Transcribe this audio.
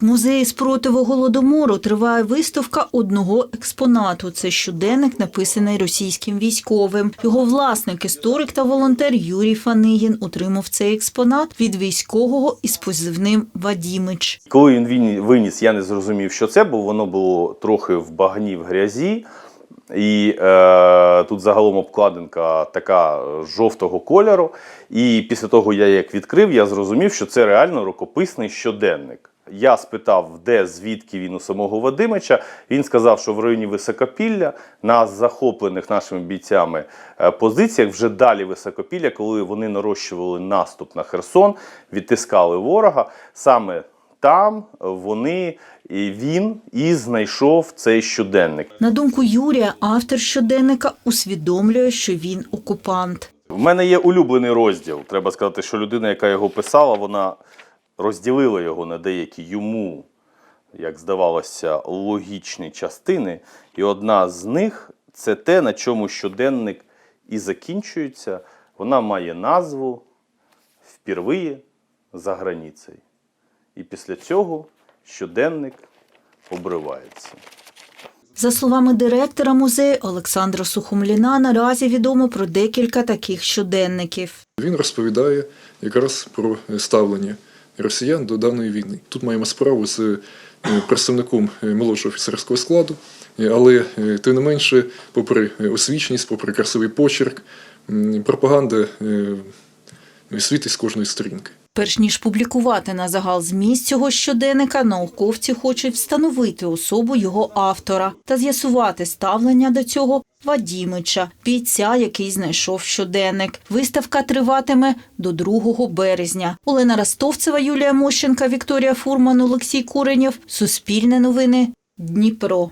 В музеї спротиву голодомору триває виставка одного експонату. Це щоденник, написаний російським військовим. Його власник, історик та волонтер Юрій Фанигін утримав цей експонат від військового із позивним Вадімич. Коли він виніс, я не зрозумів, що це, бо воно було трохи в багні в грязі. І е, тут загалом обкладинка така жовтого кольору. І після того, я як відкрив, я зрозумів, що це реально рукописний щоденник. Я спитав, де звідки він у самого Вадимича. Він сказав, що в районі Високопілля на захоплених нашими бійцями е, позиціях вже далі Високопілля, коли вони нарощували наступ на Херсон, відтискали ворога. Саме там вони і він і знайшов цей щоденник. На думку Юрія, автор щоденника усвідомлює, що він окупант. В мене є улюблений розділ. Треба сказати, що людина, яка його писала, вона розділила його на деякі йому, як здавалося, логічні частини. І одна з них це те, на чому щоденник і закінчується. Вона має назву «Впервые за границею. І після цього щоденник обривається. За словами директора музею Олександра Сухомліна, наразі відомо про декілька таких щоденників. Він розповідає якраз про ставлення росіян до даної війни. Тут маємо справу з е, представником е, молодшого офіцерського складу, е, але тим не менше, попри освіченість, попри красивий почерк, пропаганда світить з кожної сторінки. Перш ніж публікувати на загал зміст цього щоденника, науковці хочуть встановити особу його автора та з'ясувати ставлення до цього Вадімича, бійця, який знайшов щоденник. Виставка триватиме до 2 березня. Олена Ростовцева, Юлія Мощенка, Вікторія Фурман, Олексій Куренєв. Суспільне новини. Дніпро.